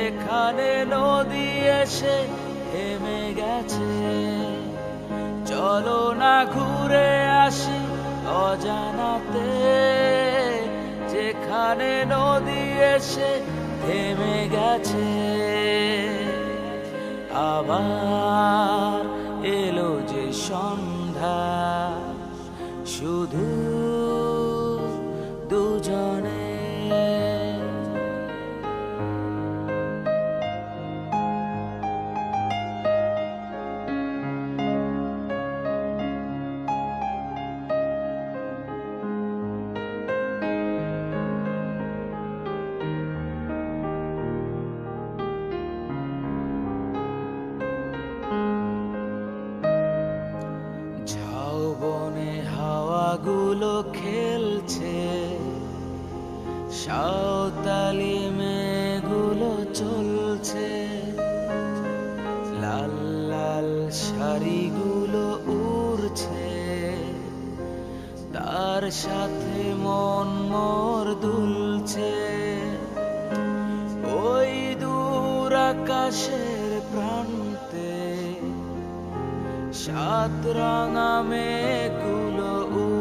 যেখানে নদী এসে থেমে গেছে। চলো না ঘুরে আসি অজানাতে। যেখানে নদী এসে থেমে গেছে। আবার এলো যে সন্ধ্যা, শুধু হাওয়াগুলো খেলছে। সাঁওতালি মেয়েগুলো চলছে। লাল লাল শাড়িগুলো উড়ছে। তার সাথে মন মর দুলছে। ওই দূর আকাশের প্রান্তে সাত রাঙা মেঘগুলো উড়ছে।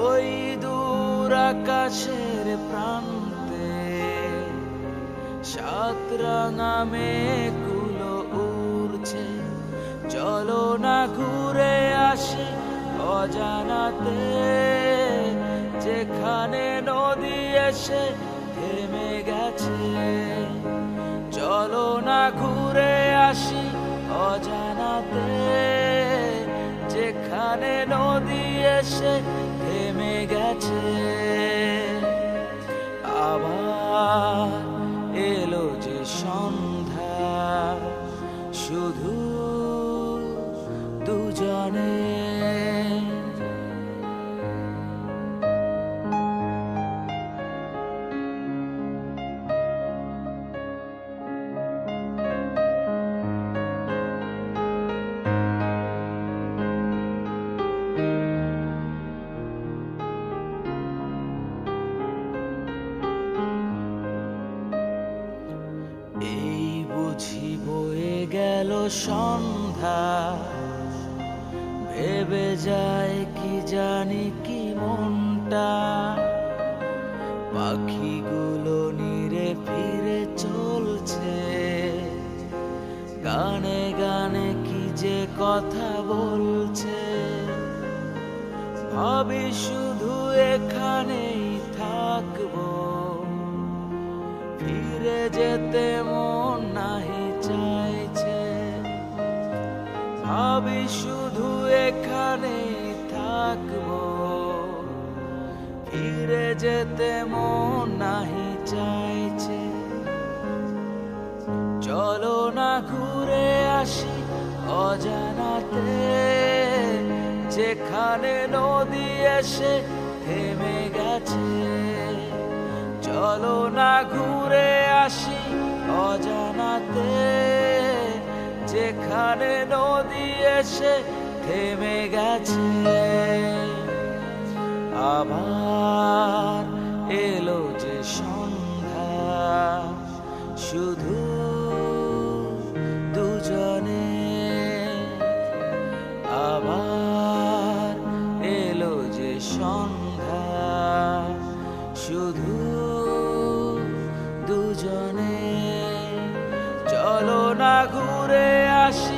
ওই দূর আকাশের প্রান্তে সাত রাঙা মেঘগুলো উড়ছে। চলো না ঘুরে আসি অজানাতে। যেখানে নদী এসে থেমে গেছে। চলো না ঘুরে আসি অজানাতে। যেখানে নদী এসে থেমে গেছে। সন্ধ্যা। ভেবে যায় কি জানি কি মনটা। পাখিগুলো নিরে ফিরে চলছে। গানে গানে কি যে কথা বলছে। ভাবি শুধু এখানেই থাকব। ফিরে যেতে শুধু এখানেই থাকব। ফিরে যেতে মন নাহি চাইছে। চলো না ঘুরে আসি অজানাতে। যেখানে নদী এসে থেমে গেছে। চলো না ঘুরে আসি অজানাতে। যেখানে নদী এসে থেমে গেছে। আবার এলো যে সন্ধ্যা। শুধু দুজনে। আবার এলো যে সন্ধ্যা। শুধু দুজনে। চলো না ঘুরে আসি।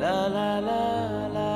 la la la la.